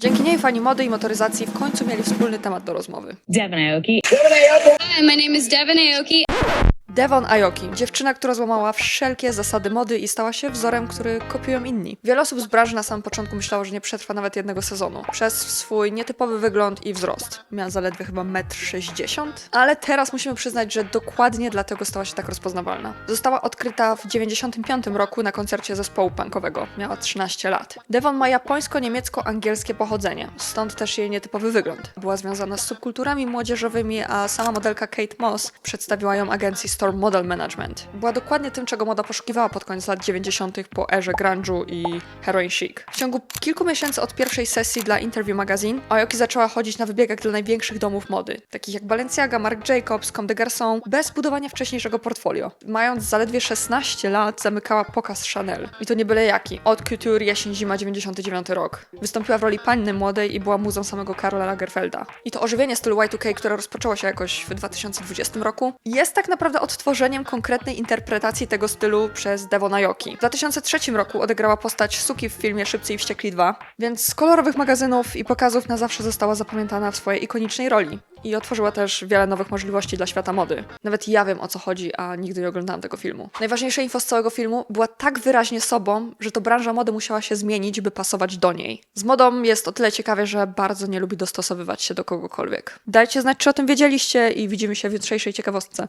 Dzięki niej fani mody i motoryzacji w końcu mieli wspólny temat do rozmowy. Devin Aoki. Hi, my name is Devin Aoki. Devon Aoki, dziewczyna, która złamała wszelkie zasady mody i stała się wzorem, który kopiują inni. Wiele osób z branży na samym początku myślało, że nie przetrwa nawet jednego sezonu, przez swój nietypowy wygląd i wzrost. Miała zaledwie chyba 1,60 m, ale teraz musimy przyznać, że dokładnie dlatego stała się tak rozpoznawalna. Została odkryta w 95 roku na koncercie zespołu punkowego. Miała 13 lat. Devon ma japońsko-niemiecko-angielskie pochodzenie, stąd też jej nietypowy wygląd. Była związana z subkulturami młodzieżowymi, a sama modelka Kate Moss przedstawiła ją agencji Storm Model Management. Była dokładnie tym, czego moda poszukiwała pod koniec lat 90. po erze grunge'u i heroin chic. W ciągu kilku miesięcy od pierwszej sesji dla Interview Magazine, Aoki zaczęła chodzić na wybiegach dla największych domów mody, takich jak Balenciaga, Marc Jacobs, Comme des Garçons, bez budowania wcześniejszego portfolio. Mając zaledwie 16 lat, zamykała pokaz Chanel. I to nie byle jaki. Od Couture jesień-zima 99 rok. Wystąpiła w roli panny młodej i była muzą samego Karola Lagerfelda. I to ożywienie stylu Y2K, które rozpoczęło się jakoś w 2020 roku, jest tak naprawdę odtworzeniem konkretnej interpretacji tego stylu przez Devon Aoki. W 2003 roku odegrała postać Suki w filmie Szybcy i Wściekli 2, więc z kolorowych magazynów i pokazów na zawsze została zapamiętana w swojej ikonicznej roli. I otworzyła też wiele nowych możliwości dla świata mody. Nawet ja wiem o co chodzi, a nigdy nie oglądałam tego filmu. Najważniejsze info z całego filmu była tak wyraźnie sobą, że to branża mody musiała się zmienić, by pasować do niej. Z modą jest o tyle ciekawie, że bardzo nie lubi dostosowywać się do kogokolwiek. Dajcie znać, czy o tym wiedzieliście i widzimy się w jutrzejszej ciekawostce.